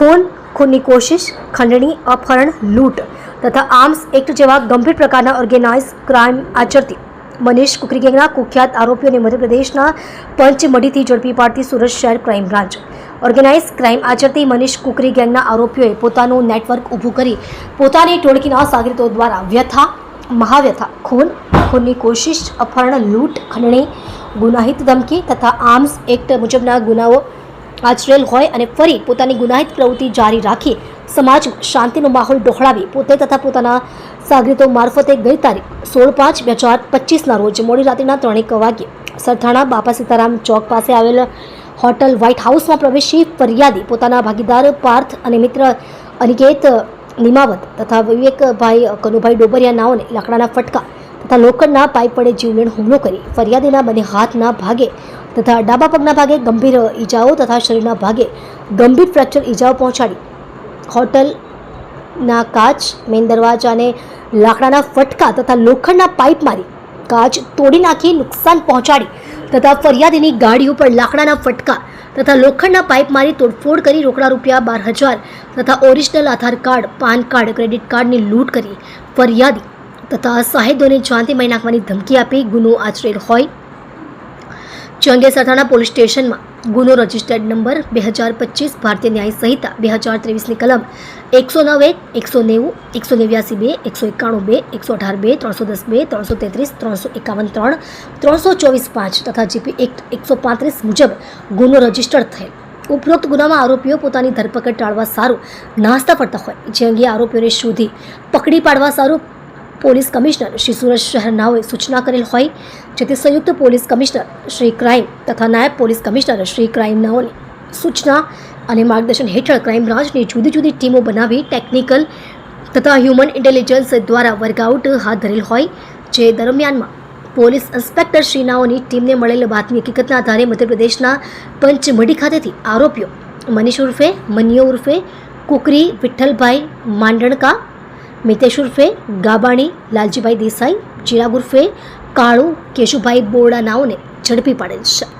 ખૂન, ખૂનની કોશિશ, ખંડણી, અપહરણ, લૂંટ તથા આર્મ્સ એક્ટ જેવા ગંભીર પ્રકારના ઓર્ગેનાઇઝ ક્રાઇમ આચરતી. મનીષ કુકરી ગેંગના કુખ્યાત આરોપીઓને મધ્યપ્રદેશના પંચમઢીથી ઝડપી પાડતી સુરત શહેર ક્રાઇમ બ્રાન્ચ. ઓર્ગેનાઇઝ ક્રાઇમ આચરતી મનીષ કુકરી ગેંગના આરોપીઓએ પોતાનું નેટવર્ક ઊભું કરી પોતાની ટોળકીના સાગરીતો દ્વારા વ્યથા, મહાવ્યથા, ખૂન, ખૂનની કોશિશ, અપહરણ, લૂંટ, ખંડણી, ગુનાહિત ધમકી તથા આર્મ્સ એક્ટ મુજબના ગુનાઓ આચરેલ હોય અને ફરી પોતાની ગુનાહિત પ્રવૃત્તિ જારી રાખી સમાજમાં શાંતિનો માહોલ ડહોળાવી પોતે તથા પોતાના સાગરીતો મારફતે ગઈ તારીખ સોળ પાંચ બે હજાર પચીસના રોજ મોડી રાત્રિના ત્રણેક વાગ્યે સરથાણા બાપા સીતારામ ચોક પાસે આવેલ હોટલ વ્હાઇટ હાઉસમાં પ્રવેશી ફરિયાદી પોતાના ભાગીદાર પાર્થ અને મિત્ર અનિકેત નિમાવત તથા વિવેકભાઈ કનુભાઈ ડોબરિયા નાઓને લાકડાના ફટકા તથા લોખંડના પાઇપ વડે જીવલેણ હુમલો કરી ફરિયાદીના બંને હાથના ભાગે તથા ડાબા પગના ભાગે ગંભીર ઈજાઓ તથા શરીરના ભાગે ગંભીર ફ્રેક્ચર ઈજાઓ પહોંચાડી. હોટલના કાચ મેઇન દરવાજાને લાકડાના ફટકા તથા લોખંડના પાઇપ મારી કાચ તોડી નાખી નુકસાન પહોંચાડી તથા ફરિયાદીની ગાડી ઉપર લાકડાના ફટકા તથા લોખંડના પાઇપ મારી તોડફોડ કરી રોકડા રૂપિયા બાર હજાર તથા original Aadhaar card, PAN card credit કાર્ડની લૂંટ કરી ફરિયાદી તથા સાહેદોને જાનથી નાખવાની ધમકી આપી ગુનો આચરેલ હોય. ચંગે સરથાણા પોલીસ સ્ટેશનમાં ગુનો રજિસ્ટર્ડ નંબર બે હજાર પચીસ ભારતીય ન્યાય સંહિતા બે હજાર ત્રેવીસની કલમ એકસો નવ એક એકસો નેવું, એકસો નેવ્યાસી બે, એકસો એકાણું બે, એકસો અઢાર બે, ત્રણસો દસ બે, ત્રણસો તેત્રીસ, ત્રણસો એકાવન ત્રણ, ત્રણસો ચોવીસ પાંચ તથા જીપી એક્ટ એકસો પાંત્રીસ મુજબ ગુનો રજિસ્ટર્ડ થયેલ. ઉપરોક્ત ગુનામાં આરોપીઓ પોતાની ધરપકડ ટાળવા સારું નાસ્તા પડતા હોય, જે અંગે આરોપીઓને શોધી પકડી પાડવા સારું પોલીસ કમિશનર શ્રી સુરત શહેરનાઓએ સૂચના કરેલ હોય જેથી સંયુક્ત પોલીસ કમિશનર શ્રી ક્રાઇમ તથા નાયબ પોલીસ કમિશનર શ્રી ક્રાઇમનાઓની સૂચના અને માર્ગદર્શન હેઠળ ક્રાઇમ બ્રાન્ચની જુદી જુદી ટીમો બનાવી ટેકનિકલ તથા હ્યુમન ઇન્ટેલિજન્સ દ્વારા વર્કઆઉટ હાથ ધરેલ હોય, જે દરમિયાનમાં પોલીસ ઇન્સ્પેક્ટર શ્રીનાઓની ટીમને મળેલ બાતમી હકીકતના આધારે મધ્યપ્રદેશના પંચમઢી ખાતેથી આરોપીઓ મનીષ ઉર્ફે, મનિયો ઉર્ફે, કુકરી વિઠ્ઠલભાઈ માંડણકા મિતેશ ઉર્ફે ગાબાણી લાલજીભાઈ દેસાઈ ચિરાગ ઉર્ફે કાળુ કેશુભાઈ બોરડા નાઓને ઝડપી પાડેલ છે.